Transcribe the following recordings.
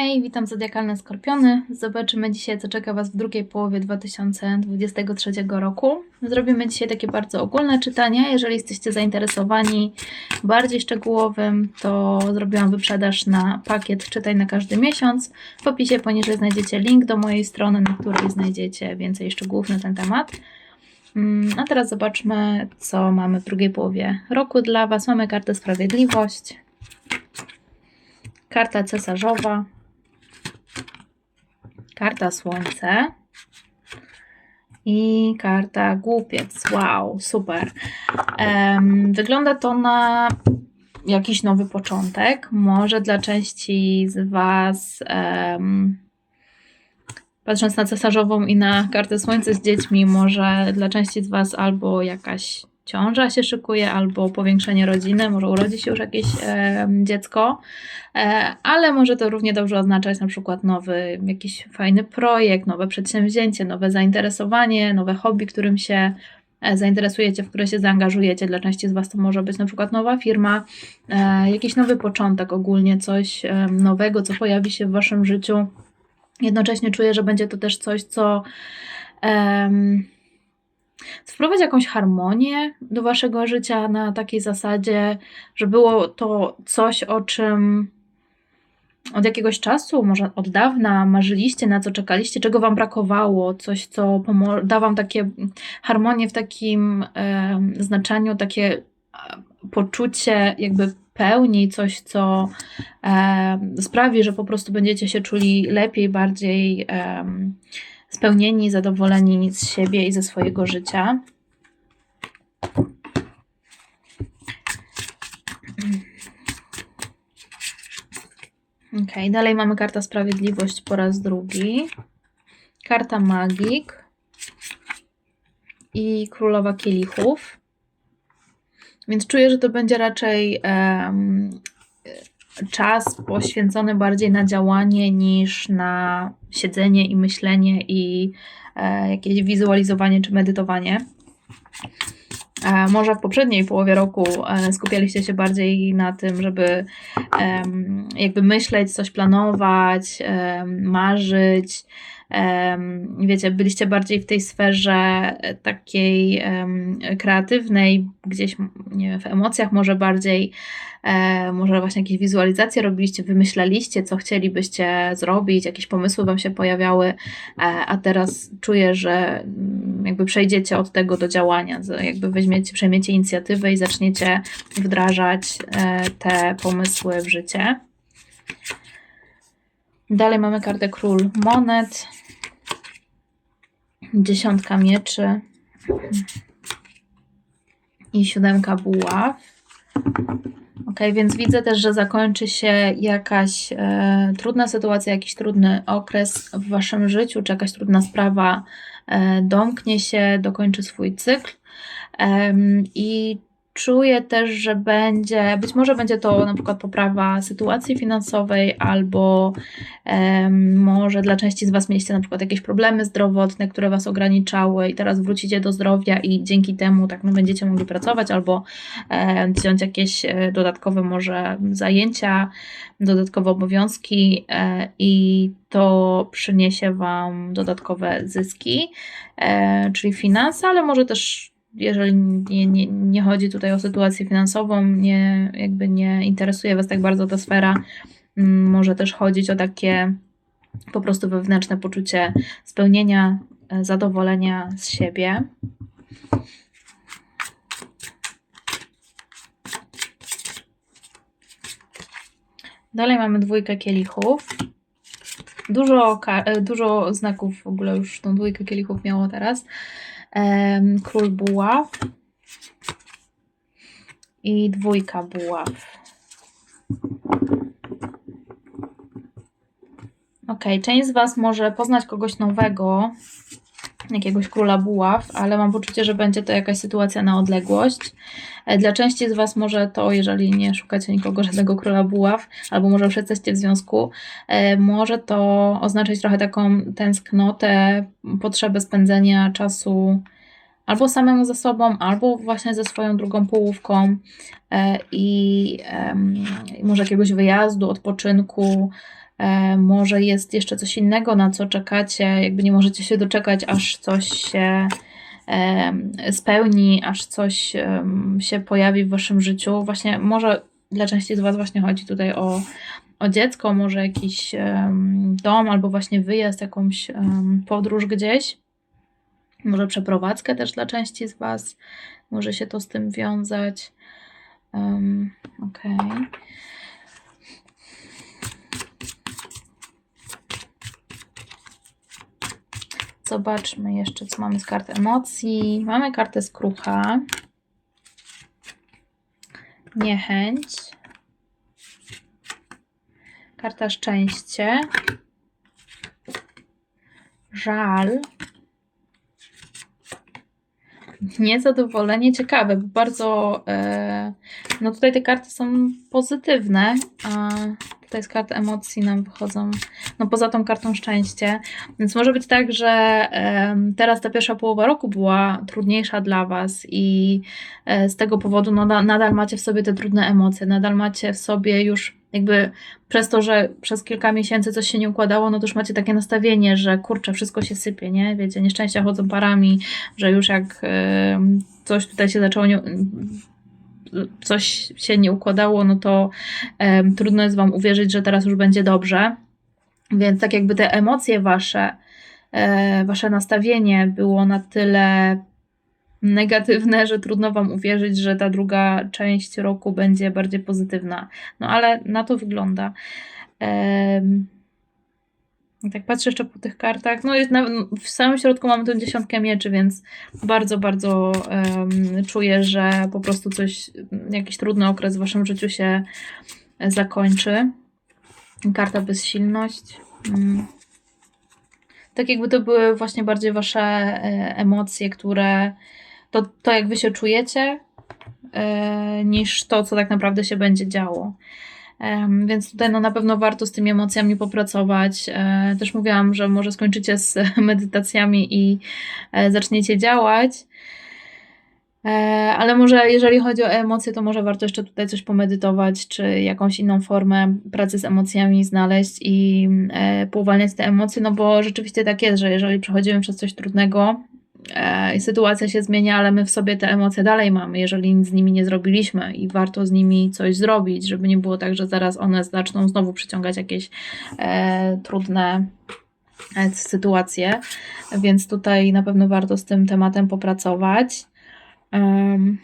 Hej, witam Zodiakalne Skorpiony. Zobaczymy dzisiaj, co czeka Was w drugiej połowie 2023 roku. Zrobimy dzisiaj takie bardzo ogólne czytanie. Jeżeli jesteście zainteresowani bardziej szczegółowym, to zrobiłam wyprzedaż na pakiet Czytaj na każdy miesiąc. W opisie poniżej znajdziecie link do mojej strony, na której znajdziecie więcej szczegółów na ten temat. Mm, A teraz zobaczmy, co mamy w drugiej połowie roku dla Was. Mamy kartę Sprawiedliwość, karta cesarzowa, karta Słońce i karta Głupiec. Wow, super. Wygląda to na jakiś nowy początek. Może dla części z Was, em, patrząc na cesarzową i na kartę Słońce z dziećmi, może dla części z Was albo jakaś ciąża się szykuje, albo powiększenie rodziny, może urodzi się już jakieś e, dziecko, e, ale może to równie dobrze oznaczać na przykład nowy jakiś fajny projekt, nowe przedsięwzięcie, nowe zainteresowanie, nowe hobby, którym się e, zainteresujecie, w które się zaangażujecie. Dla części z Was to może być na przykład nowa firma, e, jakiś nowy początek ogólnie, coś e, nowego, co pojawi się w Waszym życiu. Jednocześnie czuję, że będzie to też coś, co em, wprowadzi jakąś harmonię do waszego życia na takiej zasadzie, że było to coś, o czym od jakiegoś czasu, może od dawna marzyliście, na co czekaliście, czego wam brakowało, coś, co da wam takie harmonię w takim em, znaczeniu, takie e, poczucie jakby pełni, coś, co em, sprawi, że po prostu będziecie się czuli lepiej, bardziej em, spełnieni, zadowoleni z siebie i ze swojego życia. Ok, dalej mamy karta Sprawiedliwość po raz drugi. Karta Magik i Królowa Kielichów. Więc czuję, że to będzie raczej em, czas poświęcony bardziej na działanie niż na siedzenie i myślenie i e, jakieś wizualizowanie czy medytowanie. E, może w poprzedniej połowie roku e, skupialiście się bardziej na tym, żeby jakby myśleć, coś planować, marzyć. Wiecie, byliście bardziej w tej sferze e, takiej kreatywnej, gdzieś nie wiem, w emocjach może bardziej, e, może właśnie jakieś wizualizacje robiliście, wymyślaliście, co chcielibyście zrobić, jakieś pomysły Wam się pojawiały, e, a teraz czuję, że mm, jakby przejdziecie od tego do działania, jakby weźmiecie, przejmiecie inicjatywę i zaczniecie wdrażać te pomysły w życie. Dalej mamy kartę Król Monet, dziesiątka mieczy i siódemka buław. Ok, więc widzę też, że zakończy się jakaś e, trudna sytuacja, jakiś trudny okres w Waszym życiu, czy jakaś trudna sprawa e, domknie się, dokończy swój cykl. Em, I czuję też, że będzie, być może będzie to na przykład poprawa sytuacji finansowej, albo em, może dla części z Was mieliście na przykład jakieś problemy zdrowotne, które Was ograniczały, i teraz wrócicie do zdrowia, i dzięki temu tak no, będziecie mogli pracować, albo e, wziąć jakieś e, dodatkowe może zajęcia, dodatkowe obowiązki, e, i to przyniesie Wam dodatkowe zyski, e, czyli finanse, ale może też jeżeli nie, nie, nie chodzi tutaj o sytuację finansową, nie, jakby nie interesuje Was tak bardzo ta sfera, mm, może też chodzić o takie po prostu wewnętrzne poczucie spełnienia, e, zadowolenia z siebie. Dalej mamy dwójkę kielichów. Dużo, e, dużo znaków w ogóle już tą dwójkę kielichów miało teraz. Król buław i dwójka buław. Ok, część z Was może poznać kogoś nowego, jakiegoś króla buław, ale mam poczucie, że będzie to jakaś sytuacja na odległość. E, Dla części z Was może to, jeżeli nie szukacie nikogo, żadnego króla buław, albo może już jesteście w związku, e, może to oznaczać trochę taką tęsknotę, potrzebę spędzenia czasu albo samemu ze sobą, albo właśnie ze swoją drugą połówką e, i em, może jakiegoś wyjazdu, odpoczynku, może jest jeszcze coś innego, na co czekacie, jakby nie możecie się doczekać, aż coś się em, spełni, aż coś się pojawi w waszym życiu. Właśnie może dla części z was właśnie chodzi tutaj o, o dziecko, może jakiś dom, albo właśnie wyjazd, jakąś podróż gdzieś. Może przeprowadzkę też dla części z Was. Może się to z tym wiązać. Um, Okej. Zobaczmy jeszcze, co mamy z kart emocji. Mamy kartę skrucha. Niechęć. Karta szczęście. Żal. Niezadowolenie ciekawe, bo bardzo. E, no tutaj te karty są pozytywne, a tutaj z kart emocji nam wychodzą. No poza tą kartą szczęście. Więc może być tak, że teraz ta pierwsza połowa roku była trudniejsza dla Was i e, z tego powodu no, na, nadal macie w sobie te trudne emocje, nadal macie w sobie już jakby przez to, że przez kilka miesięcy coś się nie układało, no to już macie takie nastawienie, że kurczę, wszystko się sypie, nie? Wiecie, nieszczęścia chodzą parami, że już jak coś tutaj się zaczęło nie, coś się nie układało, no to y, trudno jest Wam uwierzyć, że teraz już będzie dobrze. Więc tak jakby te emocje Wasze, y, Wasze nastawienie było na tyle negatywne, że trudno Wam uwierzyć, że ta druga część roku będzie bardziej pozytywna. No ale na to wygląda. Um, tak patrzę jeszcze po tych kartach. No jest na, w samym środku mamy tę dziesiątkę mieczy, więc bardzo, bardzo um, czuję, że po prostu coś, jakiś trudny okres w Waszym życiu się zakończy. Karta bezsilność. Um. Tak jakby to były właśnie bardziej Wasze e, emocje, które to, to jak wy się czujecie, yy, niż to, co tak naprawdę się będzie działo. Więc tutaj no, na pewno warto z tymi emocjami popracować. E, też mówiłam, że może skończycie z medytacjami i e, zaczniecie działać. E, ale może jeżeli chodzi o emocje, to może warto jeszcze tutaj coś pomedytować, czy jakąś inną formę pracy z emocjami znaleźć i pouwalniać te emocje, no bo rzeczywiście tak jest, że jeżeli przechodzimy przez coś trudnego, i sytuacja się zmienia, ale my w sobie te emocje dalej mamy, jeżeli nic z nimi nie zrobiliśmy i warto z nimi coś zrobić, żeby nie było tak, że zaraz one zaczną znowu przyciągać jakieś e, trudne e, sytuacje, więc tutaj na pewno warto z tym tematem popracować. Um,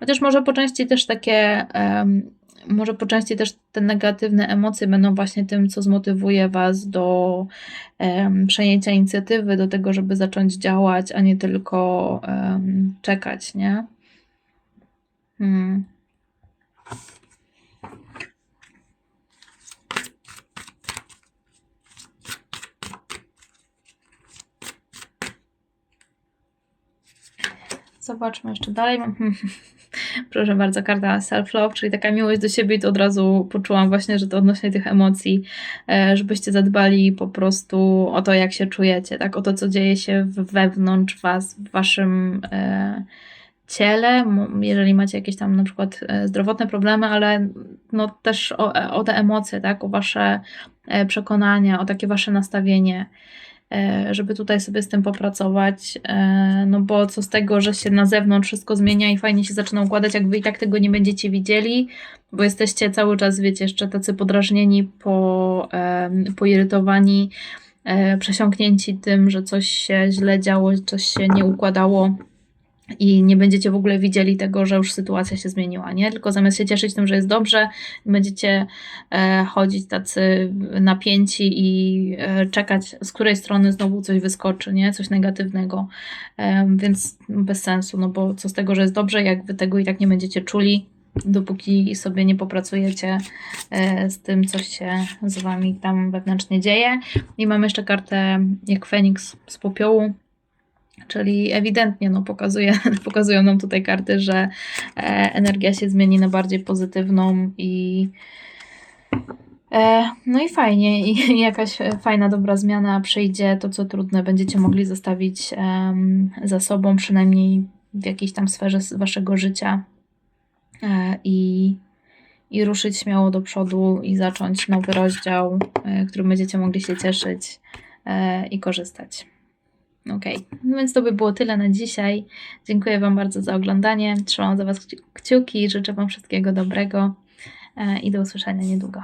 chociaż może po części też takie um, może po części też te negatywne emocje będą właśnie tym, co zmotywuje Was do um, przejęcia inicjatywy, do tego, żeby zacząć działać, a nie tylko um, czekać, nie? Hmm. Zobaczmy jeszcze dalej. proszę bardzo, karta self-love, czyli taka miłość do siebie i to od razu poczułam właśnie, że to odnośnie tych emocji, e, żebyście zadbali po prostu o to, jak się czujecie, tak, o to, co dzieje się wewnątrz was, w waszym e, ciele, jeżeli macie jakieś tam na przykład e, zdrowotne problemy, ale no też o, o te emocje, tak, o wasze przekonania, o takie wasze nastawienie. E, żeby tutaj sobie z tym popracować, e, no bo co z tego, że się na zewnątrz wszystko zmienia i fajnie się zaczyna układać, jak wy i tak tego nie będziecie widzieli, bo jesteście cały czas, wiecie, jeszcze tacy podrażnieni, po, poirytowani, e, przesiąknięci tym, że coś się źle działo, coś się nie układało i nie będziecie w ogóle widzieli tego, że już sytuacja się zmieniła, nie? Tylko zamiast się cieszyć tym, że jest dobrze, będziecie e, chodzić tacy napięci i e, czekać, z której strony znowu coś wyskoczy, nie? Coś negatywnego. E, więc bez sensu, no bo co z tego, że jest dobrze, jak wy tego i tak nie będziecie czuli, dopóki sobie nie popracujecie e, z tym, co się z wami tam wewnętrznie dzieje. I mamy jeszcze kartę jak Feniks z popiołu Czyli ewidentnie no, pokazuje, pokazują nam tutaj karty, że e, energia się zmieni na bardziej pozytywną i E, no i fajnie, i jakaś fajna, dobra zmiana przyjdzie. To, co trudne, będziecie mogli zostawić za sobą, przynajmniej w jakiejś tam sferze waszego życia e, i, i ruszyć śmiało do przodu i zacząć nowy rozdział, którym będziecie mogli się cieszyć i korzystać. Okej, no więc to by było tyle na dzisiaj. Dziękuję Wam bardzo za oglądanie. Trzymam za Was kci- kciuki, życzę Wam wszystkiego dobrego e, i do usłyszenia niedługo.